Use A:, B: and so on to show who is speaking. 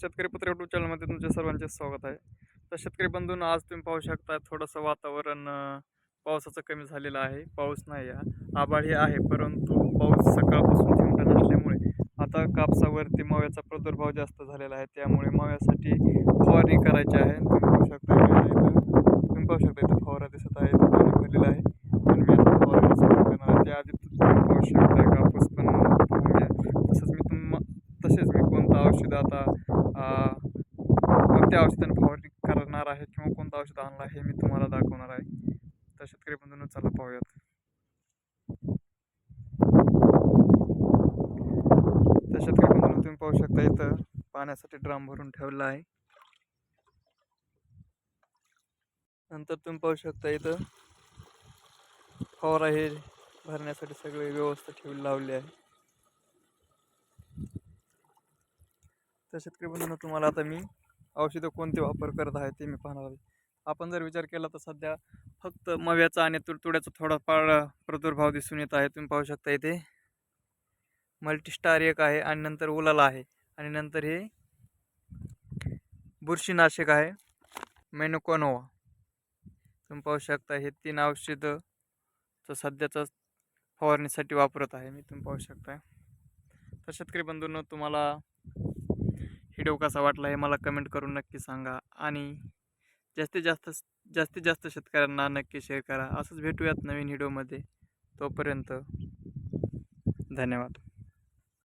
A: शेतकरी पत्र युट्यूब चॅनलमध्ये तुमच्या सर्वांचे स्वागत आहे. तर शेतकरी बंधून आज तुम्ही पाहू शकता थोडंसं वातावरण पावसाचं कमी झालेलं आहे. पाऊस नाही आहे. आभाळ आहे परंतु पाऊस सकाळपासून थेंबटा नसल्यामुळे आता कापसावरती मव्याचा प्रादुर्भाव जास्त झालेला आहे. त्यामुळे मव्यासाठी फवारणी करायची आहे. तुम्ही पाहू शकता तुम्ही पाहू शकता इथं फवारा दिसत आहे पाणी भरलेलं आहे. पण मी आता फवारणी सुरू करणार आहे. त्याआधी तुम्ही पाहू शकता कापूस पण म्हणजे तसंच मी तुम तसेच मी कोणतं औषध आता कोणत्या औषधाने फवारणी करणार आहे किंवा कोणतं औषध आणलं आहे हे मी तुम्हाला दाखवणार आहे. तर शेतकरी बंधूंनो चला पाहूयात. तर शेतकरी बंधूंनो तुम्ही पाहू शकता इथं पाण्यासाठी ड्रम भरून ठेवला आहे. नंतर तुम्ही पाहू शकता इथं फवारा हे भरण्यासाठी सगळे व्यवस्था ठेवली लावली आहे. तर शेतकरी बंधूंना तुम्हाला आता मी औषधं कोणते वापर करत आहे ते मी पाहणार आहे. आपण जर विचार केला तर सध्या फक्त मव्याचा आणि तुडतुड्याचा थोडाफार प्रादुर्भाव दिसून येत आहे. तुम्ही पाहू शकता इथे मल्टीस्टार एक आहे आणि नंतर ओलाला आहे आणि नंतर हे बुरशीनाशक आहे मेनोकोनोवा. तुम्ही पाहू शकता हे तीन औषधं तर सध्याचा फवारणीसाठी वापरत आहे मी. तुम्ही पाहू शकता. तर शेतकरी बंधूंनो तुम्हाला व्हिडिओ कसा वाटला हे मला कमेंट करून नक्की सांगा आणि जास्तीत जास्त जास्तीत जास्त शेतकऱ्यांना नक्की शेअर करा. असंच भेटूयात नवीन व्हिडिओमध्ये. तोपर्यंत धन्यवाद.